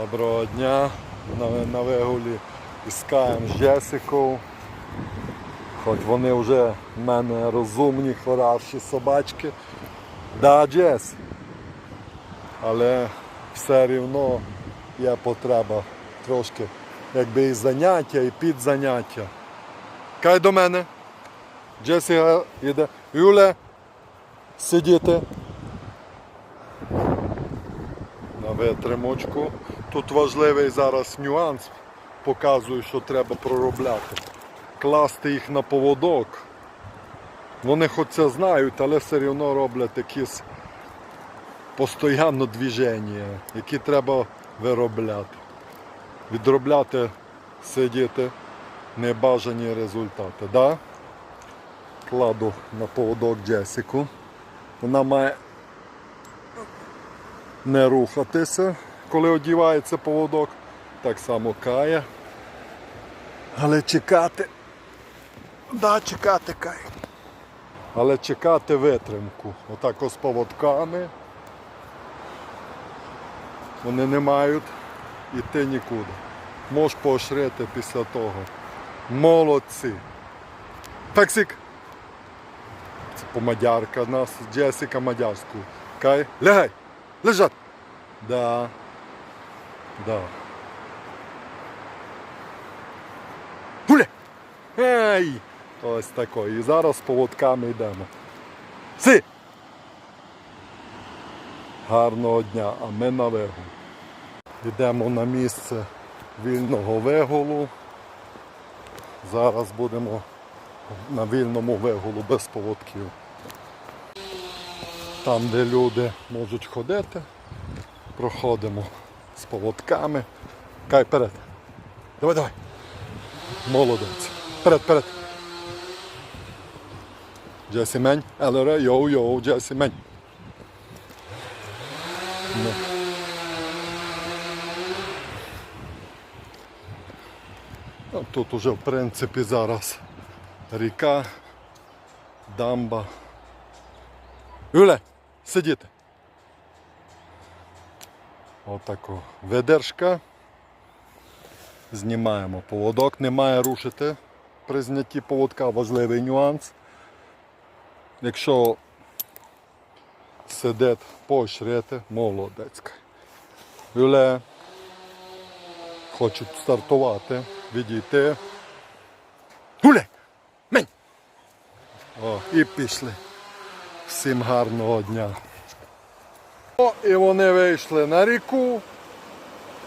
Доброго дня. На, вигулі іскаємо з Джесикою. Хоч вони вже в мене розумні, хороші собачки. Да, Джес. Але все рівно є потреба трошки якби і заняття, і підзаняття. Кай до мене. Джесіка йде. Юле, сидіти. На витримочку. Тут важливий зараз нюанс. Показую, що треба проробляти. Класти їх на поводок. Вони хоч це знають, але все одно роблять якісь постійно движення, які треба виробляти. Відробляти, сидіти, небажані результати. Да? Кладу на поводок Джесіку. Вона має не рухатися, коли одівається поводок. Так само кає. Але чекати. Да, чекати кай. Але чекати витримку. Отак з поводками. Вони не мають йти нікуди. Можеш поощрити після того. Молодці. Таксик. Це помадярка нас, Джесіка мадярську. Кай. Лягай. Лежать. Да. Да. Гуля! Ей! Ось такої. І зараз поводками йдемо. Си! Гарного дня, а ми на вигул. Йдемо на місце вільного вигулу. Зараз будемо на вільному вигулу без поводків. Там, де люди можуть ходити, проходимо з поводками. Кай вперед. Давай, давай. Молодець. Вперед, вперед. Джесі Мень. Елере, йоу, йоу, Джесі Мень. Ну. А Тут уже в принципі зараз ріка, дамба. Юля, сидіти. Отако. Ведершка. Знімаємо поводок, не має рушити при знятті поводка, важливий нюанс. Якщо сидить поощрити, молодець. Юле, хочуть стартувати, відійти. Гуляй! Мень! О, і пішли. Всім гарного дня. І вони вийшли на ріку.